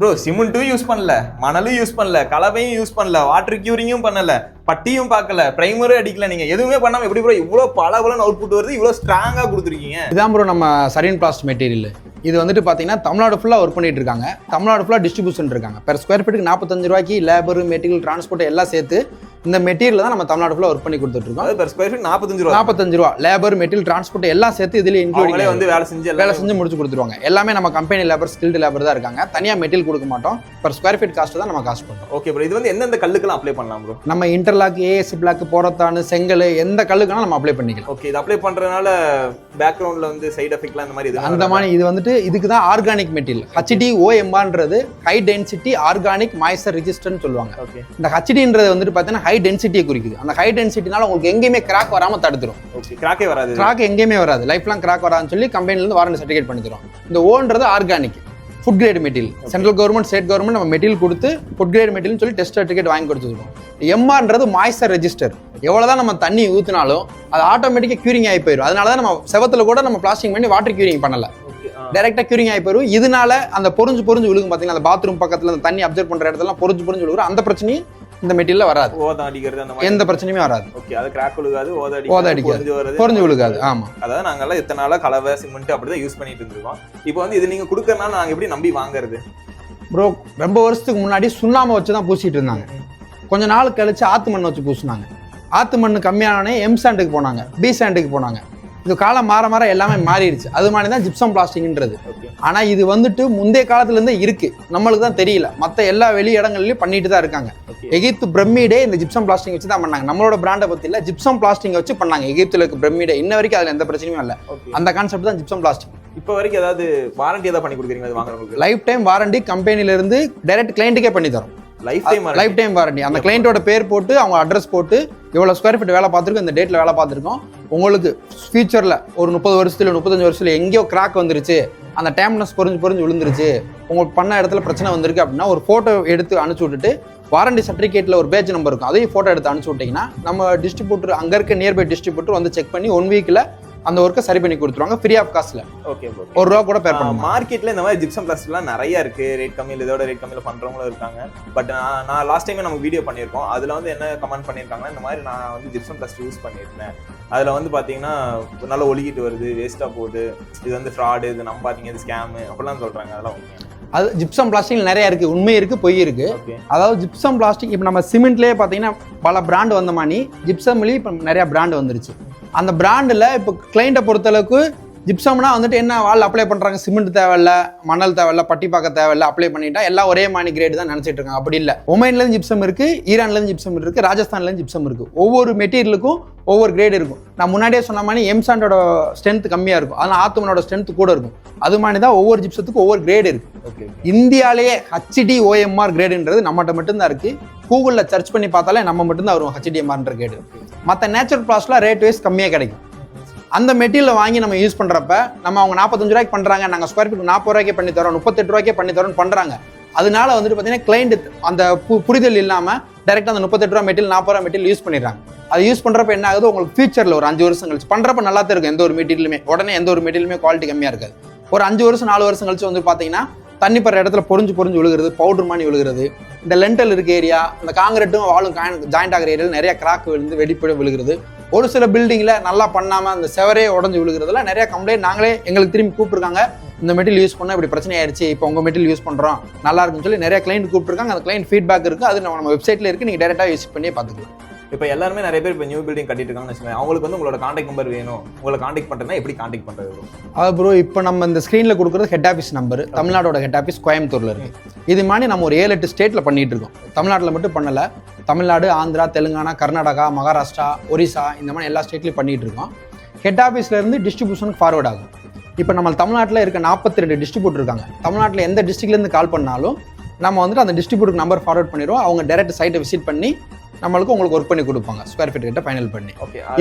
Bro சிமெண்ட்டும் use பண்ணல. மணலும் use பண்ணல. கலவையும் யூஸ் பண்ணல. வாட்டர் கியூரிங்கும் பண்ணல. பட்டியும் பார்க்கல. பிரைமரும் அடிக்கல நீங்க. எதுவுமே பண்ணாம எப்படி ப்ரோ இவ்வளோ பல பலன் அவுட்புட் வருது இவ்வளோ ஸ்ட்ராங்கா கொடுத்துருக்கீங்க? இதான் ப்ரோ நம்ம சரியன் பிளாஸ்ட் மெட்டீரியல் இது வந்துட்டு பார்த்தீங்கன்னா தமிழ்நாடு ஃபுல்லாக ஒர்க் பண்ணிட்டு இருக்காங்க. தமிழ்நாடு ஃபுல்லாக டிஸ்ட்ரிபியூஷன் இருக்காங்க. பெர் ஸ்கொயர் ஃபீட்டுக்கு நாற்பத்தஞ்சு ரூபாய்க்கு லேபர் மெட்டீரியல் டிரான்ஸ்போர்ட் எல்லாம் சேர்த்து இந்த மெட்டீரியல் தான் நம்ம தமிழ்நாடு ஃபுல்லாக ஒர்க் பண்ணி அதாவது பெர் ஸ்கொயர் நாற்பத்தஞ்சு ரூபா. நாற்பத்தஞ்சு ரூபா. லேபர் மெட்டீரியல் டிரான்ஸ்போர்ட் எல்லாம் சேர்த்து இதுல அவங்களே இன்க்ளூட் வந்து வேலை செஞ்சு வேலை செஞ்சு முடிச்சு கொடுத்துருவாங்க. எல்லாமே நம்ம கம்பெனி லேபர் ஸ்கில்டு லேபர் தான் இருக்காங்க. தனியாக மெட்டீரியல் கொடுக்க மாட்டோம். பெர் ஸ்கொயர் ஃபீட் காஸ்ட் தான் நம்ம காஸ்ட் பண்ணுறோம். ஓகே ப்ரோ இது வந்து எந்தெந்த கல்லுக்கெல்லாம் அப்ளை பண்ணலாம் ப்ரோ நம்ம இன்டர்லாக் ஏஎஸ்சி பிளாக் போரத்தானு செங்கல் எந்த கல்லுக்குனாலும் நம்ம அப்ளை பண்ணிக்கலாம். ஓகே இது அப்ளை பண்றதுனால பேக்ரவுண்ட்ல வந்து சைடு எஃபெக்ட்லாம் இந்த மாதிரி இது அந்த மாதிரி இது வந்துட்டு இதுக்கு தான் ஆர்கானிக் மெட்டீரியல் ஹச்டி ஓஎம்பான்றது ஹை டென்சிட்டி ஆர்கானிக் மாய்ஸ்சர் ரிஜிஸ்டர்னு சொல்லுவாங்க. ஓகே இந்த ஹச்டின்றது வந்துட்டு பார்த்தீங்கன்னா ஹை டென்சிட்டியை குறிக்குது. அந்த ஹை டென்சிட்டினால உங்களுக்கு எங்கேயுமே கிராக் வராமல் தடுத்துரும். கிராக்கே வராது. கிராக் எங்கேயுமே வராது. லைஃப் லாங் கிராக் வராதுன்னு சொல்லி கம்பெனிலேருந்து வாரண்டி சர்டிஃபிகேட் பண்ணி தரும் இந்த ஓன்றது organic food grade material central government state government நம்ம மெட்டீரியல் கொடுத்து ஃபுட் கிரேட் மெட்டீரியல் சொல்லி டெஸ்ட் சர்டிஃபிகேட் வாங்கி கொடுத்துருக்கோம். எம்ஆர்ன்றது மாய்ஸ்சர் ரெஜிஸ்டர் எவ்வளோதான் நம்ம தண்ணி ஊற்றினாலும் அது ஆட்டோமேட்டிக்காக க்யூரிங் ஆகி போயிடும் அதனால தான் நம்ம செவத்துல கூட நம்ம பிளாஸ்டிக் பண்ணி வாட்டர் க்யூரிங் பண்ணல. ஓகே ஆ. டைரக்டா க்யூரிங் ஆகி போயிடும் இதனால அந்த பொறிஞ்சு பொறிஞ்சு விழுகும் பார்த்தீங்கன்னா அந்த பாத்ரூம் பக்கத்துல அந்த தண்ணி அப்சர்வ் பண்ற இடத்துல பொறிஞ்சு பொறிஞ்சு விழுகும் அந்த பிரச்சனையும் இந்த மெட்டீரியல்ல வராது. ஓதம் அடிக்கிறது அந்த மாதிரி. எந்த பிரச்சனையுமே வராது. ஓகே அது கிராக் விழுகாது ஓத ஓத அடிக்காது. பொறிஞ்சு விழுகாது. ஆமா. அதாவது நாங்கெல்லாம் இத்தனை நாளா கலவை சிமெண்ட் அப்படிதான் யூஸ் பண்ணிட்டு இருந்திருக்கோம். இப்போ வந்து இது நீங்க கொடுக்கறனால நாங்க எப்படி நம்பி வாங்குறது? ப்ரோ ரொம்ப வருஷத்துக்கு முன்னாடி சுண்ணாம்பை வச்சு தான் பூசிட்டு இருந்தாங்க. கொஞ்ச நாள் கழிச்சு ஆத்து மண் வச்சு பூசினாங்க. ஆத்து மண் கம்மியானே எம் சாண்டுக்கு போனாங்க பி சாண்டுக்கு போனாங்க. இது காலம் மாற மாற எல்லாமே மாறிடுச்சு. அது மாதிரி தான் ஜிப்சம் பிளாஸ்டிக்ன்றது ஓகே ஆனா இது வந்துட்டு முந்தைய காலத்துல இருந்தே இருக்கு. நம்மளுக்கு தான் தெரியல. மத்த எல்லா வெளி இடங்கள்லயும் பண்ணிட்டு தான் இருக்காங்க. எகிப்து பிரமிடே இந்த ஜிப்சம் பிளாஸ்டிங் வச்சு தான் பண்ணாங்க. நம்மளோட பிராண்டை பத்தி இல்ல ஜிப்சம் பிளாஸ்டிங் வச்சு பண்ணாங்க. எகிப்துல இருக்க பிரமிடே இன்ன வரைக்கும் அதுல எந்த பிரச்சனையும் இல்ல. அந்த கான்செப்ட் தான் ஜிப்சம் பிளாஸ்டிக் இப்போ வரைக்கும் ஏதாவது வாரண்டி ஏதாவது பண்ணி கொடுக்குறீங்க வாங்குறவங்களுக்கு? லைஃப் டைம் வாரண்டி கம்பெனில இருந்து டைரக்ட் கிளைண்ட்டுக்கே பண்ணி தரோம். Life time life time warranty அந்த கிளைண்ட்டோட பேர் போட்டு அவங்க அட்ரஸ் போட்டு இவ்வளோ ஸ்கொயர் ஃபீட் வேலை பார்த்துருக்கோம் இந்த டேட்டில் வேலை பார்த்துருக்கோம். உங்களுக்கு ஃபியூச்சரில் ஒரு முப்பது வருஷத்துல முப்பத்தஞ்சு வருஷத்துல எங்கேயோ கிராக் வந்துருச்சு. அந்த டேம்னஸ் பொறிஞ்சு பொறிஞ்சு விழுந்துருச்சு. உங்களுக்கு பண்ண இடத்துல பிரச்சனை வந்திருக்கு அப்படின்னா ஒரு ஃபோட்டோ எடுத்து அனுப்பிச்சு விட்டுட்டு வாரண்டி சர்டிஃபிகேட்டில் ஒரு பேஜ் நம்பர் இருக்கும். அதையும் ஃபோட்டோ எடுத்து அனுப்பிச்சு விட்டிங்கன்னா நம்ம டிஸ்ட்ரிபியூட்டர் அங்கே இருக்க நியர்பை டிஸ்ட்ரிபியூட்டர் வந்து செக் பண்ணி ஒன் வீக்கில் அந்த ஒர்க்கை சரி பண்ணி கொடுத்துருவாங்க ஃப்ரீ ஆஃப் காஸ்ட்டில் ஓகே ஒரு ரூபா கூட பேர் பண்ணுவோம் மார்க்கெட்ல இந்த மாதிரி ஜிப்சம் பிளாஸ்டிக்லாம் நிறைய இருக்கு. ரேட் கம்மியில் இதோட ரேட் கம்மியில் பண்றவங்களும் இருக்காங்க. பட் நான் லாஸ்ட் டைமே நம்ம வீடியோ பண்ணியிருக்கோம். அதுல வந்து என்ன கமெண்ட் பண்ணியிருக்காங்கன்னா இந்த மாதிரி நான் வந்து ஜிப்சம் பிளாஸ்டிக் யூஸ் பண்ணியிருந்தேன். அதுல வந்து பாத்தீங்கன்னா நல்லா ஒழுகிட்டு வருது வேஸ்டா போகுது. இது வந்து ஃப்ராடு இது நம்ம பாத்தீங்க இது ஸ்கேமு அப்படிலாம் சொல்றாங்க. அதெல்லாம் அது ஜிப்சம் பிளாஸ்டிக் நிறைய இருக்குது உண்மை இருக்குது பொய் இருக்குது ஓகே அதாவது ஜிப்சம் பிளாஸ்டிக் இப்போ நம்ம சிமெண்ட்லேயே பார்த்தீங்கன்னா பல பிராண்ட் வந்த மாதிரி ஜிப்சம்லேயும் இப்போ நிறைய பிராண்ட் வந்துருச்சு. அந்த பிராண்டில் இப்போ கிளைண்ட்டை பொறுத்தளவுக்கு ஜிப்சம்னா வந்துட்டு என்ன வால் அப்ளை பண்ணுறாங்க சிமெண்ட் தேவையில்ல மணல் தேவையில்ல பட்டி பார்க்க தேவையில்ல அப்ளை பண்ணிட்டா எல்லாம் ஒரே மாதிரி கிரேடு தான் நினச்சிட்டு இருக்காங்க. அப்படி இல்லை. ஒமைன்லேருந்து ஜிப்சம் இருக்குது ஈரான்லேருந்து ஜிப்சம் இருக்குது ராஜஸ்தான்லேருந்து ஜிப்சம் இருக்குது ஒவ்வொரு மெட்டீரியலுக்கும் ஒவ்வொரு கிரேடு இருக்கும். நான் முன்னாடியே சொன்ன மாதிரி எம்சாண்டோட ஸ்ட்ரென்த் கம்மியாக இருக்கும். அதனால் ஆத்துமனோட ஸ்ட்ரென்த் கூட இருக்கும். அது மாதிரி தான் ஒவ்வொரு ஜிப்சத்துக்கும் ஒவ்வொரு கிரேடு இருக்குது ஓகே இந்தியாலேயே ஹச்டி ஓஎம்ஆர் கிரேடுன்றது நம்மகிட்ட மட்டும்தான் இருக்கு. கூகுளில் சர்ச் பண்ணி பார்த்தாலே நம்ம மட்டும்தான் வரும் ஹச்டிஎம்ஆர்ன்ற கிரேடு மற்ற நேச்சுரல் ப்ளாஸ்ட்லாம் ரேட் வைஸ் கம்மியாக கிடைக்கும். அந்த மெட்டீரியலை வாங்கி நம்ம யூஸ் பண்ணுறப்ப நம்ம அவங்க நாற்பத்தஞ்சு ரூபாய்க்கு பண்ணுறாங்க நாங்கள் ஸ்கொயர் ஃபீட் நாற்பது ரூபாய்க்கே பண்ணி தரோம் முப்பத்தெட்டு ரூபாய்க்கே பண்ணி தரோம்னு பண்ணுறாங்க அதனால வந்துட்டு பார்த்தீங்கன்னா கிளைண்ட் அந்த பு- புரிதல் இல்லாமல் டேரெக்டாக அந்த முப்பத்தெட்டு ரூபா மெட்டீரியல் நாற்பது ரூபா மெட்டீரியல் யூஸ் பண்ணிடுறாங்க. அது யூஸ் பண்ணுறப்ப என்ன ஆகுது? உங்களுக்கு ஃபியூச்சரில் ஒரு அஞ்சு வருஷம் கழிச்சு பண்ணுறப்ப நல்லா தான் இருக்கும் எந்த ஒரு மெட்டீரியலுமே. உடனே எந்த ஒரு மெட்டீரியலுமே குவாலிட்டி கம்மியாக இருக்காது. ஒரு அஞ்சு வருஷம் நாலு வருஷம் கழிச்சு வந்து பார்த்தீங்கன்னா தண்ணி படுற இடத்துல பொறிஞ்சு பொறிஞ்சு விழுகிறது பவுடர் மாதிரி விழுகிறது. இந்த லென்டல் இருக்க ஏரியா இந்த காங்கிரட்டும் வாலும் ஜாயிண்ட் ஆகிற ஏரியாவில் நிறைய கிராக் விழுந்து வெடிப்பட விழுகிறது. ஒரு சில பில்டிங்கில் நல்லா பண்ணாமல் அந்த செவரே உடஞ்சி விழுகிறதுல நிறைய கம்ப்ளைண்ட் நாங்களே எங்களுக்கு திரும்பி கூப்பிட்டுருக்காங்க. இந்த மெட்டீரியல் யூஸ் பண்ணால் இப்படி பிரச்சனை ஆயிடுச்சு இப்போ உங்கள் மெட்டீரியல் யூஸ் பண்ணுறோம் நல்லா இருக்குன்னு சொல்லி நிறைய கிளைண்ட் கூப்பிட்ருக்காங்க அந்த கிளைண்ட் ஃபீட்பேக் இருக்குது அது நம்ம வெப்சைட்டில் இருக்குது நீங்கள் டேரெக்டாக யூஸ் பண்ணி பார்த்துக்கலாம். இப்போ எல்லாருமே நிறைய பேர் இப்போ நியூ பில்டிங் கட்டிட்டு இருக்காங்கன்னு வச்சுக்கோங்க. அவங்களுக்கு வந்து உங்களோட காண்டாக்ட் நம்பர் வேணும். உங்களை காண்டாக்ட் பண்ணுறதுனா எப்படி காண்டாக்ட் பண்ணுறது அது ப்ரோ இப்போ நம்ம இந்த ஸ்க்ரீனில் கொடுக்குறது ஹெட் ஆஃபீஸ் நம்பர் தமிழ்நாடோட ஹெட் ஆஃபீஸ் கோயம்புத்தூரில் இருக்கு. இது மாதிரி நம்ம ஒரு ஏழு எட்டு ஸ்டேட்டில் பண்ணிட்டு இருக்கோம். தமிழ்நாட்டில் மட்டும் பண்ணலை. தமிழ்நாடு ஆந்திரா தெலுங்கானா கர்நாடகா மகாராஷ்டிரா ஒரிசா இந்த மாதிரி எல்லா ஸ்டேட்லையும் பண்ணிட்டு இருக்கோம். ஹெட் ஆஃபீஸ்லேருந்து டிஸ்ட்ரிபியூஷனுக்கு ஃபார்வர்ட் ஆகும். இப்போ நம்ம தமிழ்நாட்டில் இருக்க நாற்பத்தி ரெண்டு டிஸ்ட்ரிபியூட் இருக்காங்க. தமிழ்நாட்டில் எந்த டிஸ்ட்ரிக்ட்லேருந்து கால் பண்ணாலும் நம்ம வந்துட்டு அந்த டிஸ்ட்ரிபியூட்டருக்கு நம்பர் ஃபார்வர்ட் பண்ணிடுவோம். அவங்க டேரெக்ட் சைட்டை விசிட் பண்ணி நம்மளுக்கு உங்களுக்கு ஒர்க் பண்ணி கொடுப்பாங்க. ஸ்கொயர் ஃபீட் கிட்ட ஃபைனல் பண்ணி.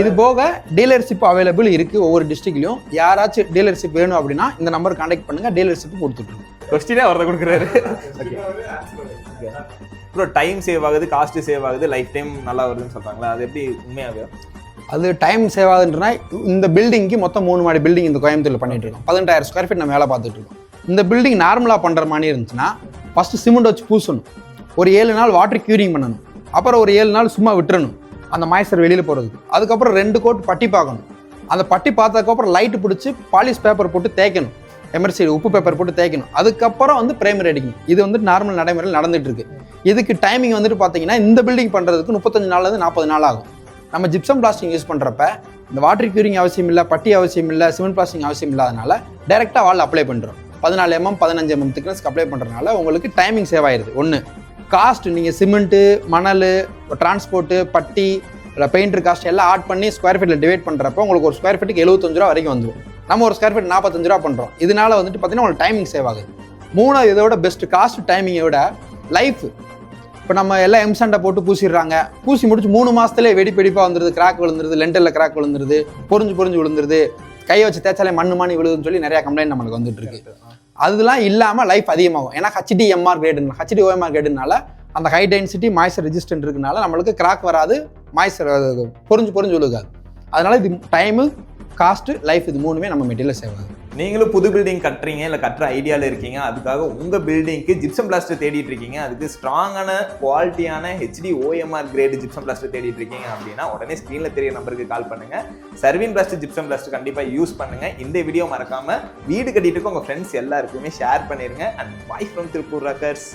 இது போக டீலர்ஷிப் அவைலபிள் இருக்கு ஒவ்வொரு டிஸ்ட்ரிக்ட்லயும் யாராச்சும் டீலர்ஷிப் வேணும் அப்படின்னா இந்த நம்பர் கான்டாக்ட் பண்ணுங்க. டீலர்ஷிப் கொடுத்துட்ருக்கோம் கொஸ்டினே வரத கொடுக்குறாரு. ப்ரோ டைம் சேவ் ஆகுது காஸ்ட் சேவ் ஆகுது லைஃப் டைம் நல்லா வருதுன்னு சொல்றாங்களா? அது எப்படி உண்மையாவே? அது டைம் சேவ் ஆகுதுன்றனா இந்த பில்டிங்க்கு மொத்தம் மூணு மாடி பில்டிங் இந்த கோயம்புத்தூர்ல பண்ணிட்டு இருக்கோம். பதினெட்டாயிரம் ஸ்கொயர் ஃபீட் நம்ம வேலை பார்த்துட்டு இருக்கோம். இந்த பில்டிங் நார்மலாக பண்ற மாதிரி இருந்துச்சுன்னா ஃபஸ்ட்டு சிமெண்ட் வச்சு பூசணும். ஒரு ஏழு நாள் வாட்டர் க்யூரிங் பண்ணணும். அப்புறம் ஒரு ஏழு நாள் சும்மா விட்டுறணும். அந்த மாய்ஸ்டர் வெளியில் போகிறதுக்கு அதுக்கப்புறம் ரெண்டு கோட் பட்டி பார்க்கணும். அந்த பட்டி பார்த்ததுக்கப்புறம் லைட்டு பிடிச்சி பாலிஷ் பேப்பர் போட்டு தேய்க்கணும். எமர்சி உப்பு பேப்பர் போட்டு தேய்க்கணும். அதுக்கப்புறம் வந்து பிரைமரி அடிக்கணும் இது வந்து நார்மல் நடைமுறையில் நடந்துட்டு இருக்கு. இதுக்கு டைமிங் வந்துட்டு பார்த்தீங்கன்னா இந்த பில்டிங் பண்ணுறதுக்கு முப்பத்தஞ்சு நாள்லேருந்து நாற்பது நாள் ஆகும். நம்ம ஜிப்சம் பிளாஸ்டிங் யூஸ் பண்ணுறப்ப இந்த வாட்டர் க்யூரிங் அவசியம் இல்லை பட்டி அவசியம் இல்லை சிமெண்ட் பிளாஸ்டிங் அவசியம் இல்லாதனால டேரெக்டாக வால் அப்ளை பண்ணுறோம் பதினாலு எம்எம் பதினஞ்சு எம்எம் திக்னஸ்க்கு அப்ளை பண்ணுறதுனால உங்களுக்கு டைமிங் சேவ் ஆயிடுது ஒன்று காஸ்ட் நீங்கள் சிமெண்ட்டு மணல் டிரான்ஸ்போர்ட்டு பட்டி இல்லை பெயிண்டர் காஸ்ட் எல்லாம் ஆட் பண்ணி ஸ்கொயர் ஃபீட்டில் டிவைட் பண்ணுறப்போ உங்களுக்கு ஒரு ஸ்கொயர் ஃபீட்டுக்கு எழுபத்தஞ்சு ரூபா வரைக்கும் வந்துடும் நம்ம ஒரு ஸ்கொயர் ஃபீட் நாற்பத்தஞ்சு ரூபா பண்ணுறோம் இதனால வந்துட்டு பார்த்தீங்கன்னா உங்களுக்கு டைமிங் சேவ் ஆகுது. மூணாவது இதோட பெஸ்ட் காஸ்ட் டைமிங்கை விட லைஃப் இப்போ நம்ம எல்லாம் எம்சாண்டை போட்டு பூசிடுறாங்க. பூசி முடிச்சு மூணு மாதத்துலேயே வெடி வெடிப்பா வந்துருது. கிராக் விழுந்துருது. லெண்டரில் கிராக் விழுந்துருது. பொறிஞ்சு பொறிஞ்சு விழுந்துருது. கையை வச்சு தேய்ச்சாலே மண்ணு மாணி விழுதுன்னு சொல்லி நிறையா கம்ப்ளைண்ட் நம்மளுக்கு வந்துட்டு இருக்கு. அதெல்லாம் இல்லாமல் லைஃப் அதிகமாகும். ஏன்னா HD MR grade HD OMR கிரேடுனால அந்த ஹை டென்சிட்டி மாய்ச்சர் ரெசிஸ்டன்ட் இருக்கனால நம்மளுக்கு கிராக் வராது மாய்ச்சர் பொறிஞ்சு பொறிஞ்சு விழுகாது அதனால இது டைமு காஸ்ட்டு லைஃப் இது மூணுமே நம்ம மெட்டீரியல் சேவ் ஆகுது. நீங்களும் புது பில்டிங் கட்டுறீங்க இல்லை கட்டுற ஐடியாவில் இருக்கீங்க அதுக்காக உங்கள் பில்டிங்க்கு ஜிப்சம் பிளாஸ்டர் தேடிட்டு இருக்கீங்க அதுக்கு ஸ்ட்ராங்கான குவாலிட்டியான HD OMR grade gypsum plaster தேடிட்டு இருக்கீங்க அப்படின்னா உடனே ஸ்க்ரீனில் தெரிய நம்பருக்கு கால் பண்ணுங்க. சர்வின் பிளாஸ்டர் ஜிப்சம் பிளாஸ்டர் கண்டிப்பாக யூஸ் பண்ணுங்க. இந்த வீடியோ மறக்காம வீடு கட்டிட்டு உங்கள் ஃப்ரெண்ட்ஸ் எல்லாருக்குமே ஷேர் பண்ணிருங்க. And bye from Tiruppur rockers